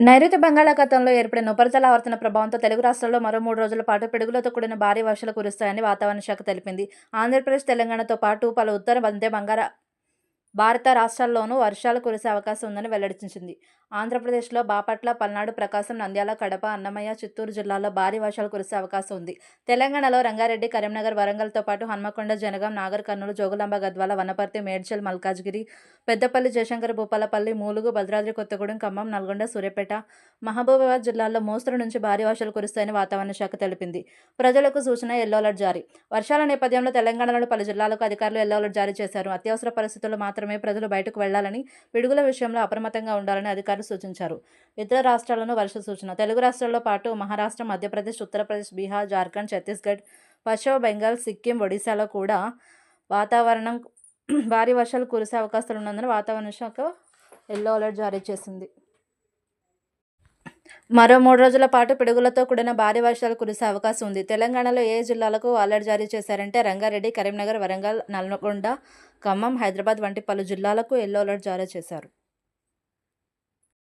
నైరుతి బంగాళాఖాతంలో ఏర్పడిన ఉపరితల ఆవర్తన ప్రభావంతో తెలుగు రాష్ట్రాల్లో మరో మూడు రోజుల పాటు పిడుగులతో కూడిన భారీ వర్షాలు కురుస్తాయని వాతావరణ శాఖ తెలిపింది. ఆంధ్రప్రదేశ్ తెలంగాణతో పాటు పలు ఉత్తర మధ్య బంగారా భారత రాష్ట్రాల్లోనూ వర్షాలు కురిసే అవకాశం ఉందని వెల్లడించింది. ఆంధ్రప్రదేశ్లో బాపట్ల పల్నాడు ప్రకాశం నంద్యాల కడప అన్నమయ్య చిత్తూరు జిల్లాల్లో భారీ వర్షాలు కురిసే అవకాశం ఉంది. తెలంగాణలో రంగారెడ్డి కరీంనగర్ వరంగల్తో పాటు హన్మకొండ జనగాం నాగర్ కర్నూలు జోగులాంబ గద్వాల వనపర్తి మేడ్చల్ మల్కాజ్గిరి పెద్దపల్లి జయశంకర్ భూపాలపల్లి మూలుగు భద్రాద్రి కొత్తగూడెం ఖమ్మం నల్గొండ సూర్యాపేట మహబూబాబాద్ జిల్లాల్లో మోస్తరు నుంచి భారీ వర్షాలు కురుస్తాయని వాతావరణ శాఖ తెలిపింది. ప్రజలకు సూచన ఎల్లో అలర్ట్ జారీ. వర్షాల నేపథ్యంలో తెలంగాణలోని పలు జిల్లాలకు అధికారులు ఎల్లో అలర్ట్ జారీ చేశారు. అత్యవసర పరిస్థితుల్లో మాత్రమే ప్రజలు బయటకు వెళ్ళాలని పిడుగుల విషయంలో అప్రమత్తంగా ఉండాలని అధికారులు సూచించారు. ఇతర రాష్ట్రాలను వర్ష సూచన. తెలుగు రాష్ట్రాల్లో పాటు మహారాష్ట్ర మధ్యప్రదేశ్ ఉత్తరప్రదేశ్ బీహార్ జార్ఖండ్ ఛత్తీస్గఢ్ పశ్చిమ బెంగాల్ సిక్కిం ఒడిశాలో కూడా వాతావరణం భారీ వర్షాలు కురిసే అవకాశాలు ఉన్నందున వాతావరణ శాఖ ఎల్లో అలర్ట్ జారీ చేసింది. మరో మూడు రోజుల పాటు పిడుగులతో కూడిన భారీ వర్షాలు కురిసే అవకాశం ఉంది. తెలంగాణలో ఏ జిల్లాలకు అలర్ట్ జారీ చేశారంటే రంగారెడ్డి కరీంనగర్ వరంగల్ నల్గొండ ఖమ్మం హైదరాబాద్ వంటి పలు జిల్లాలకు ఎల్లో అలర్ట్ జారీ చేశారు.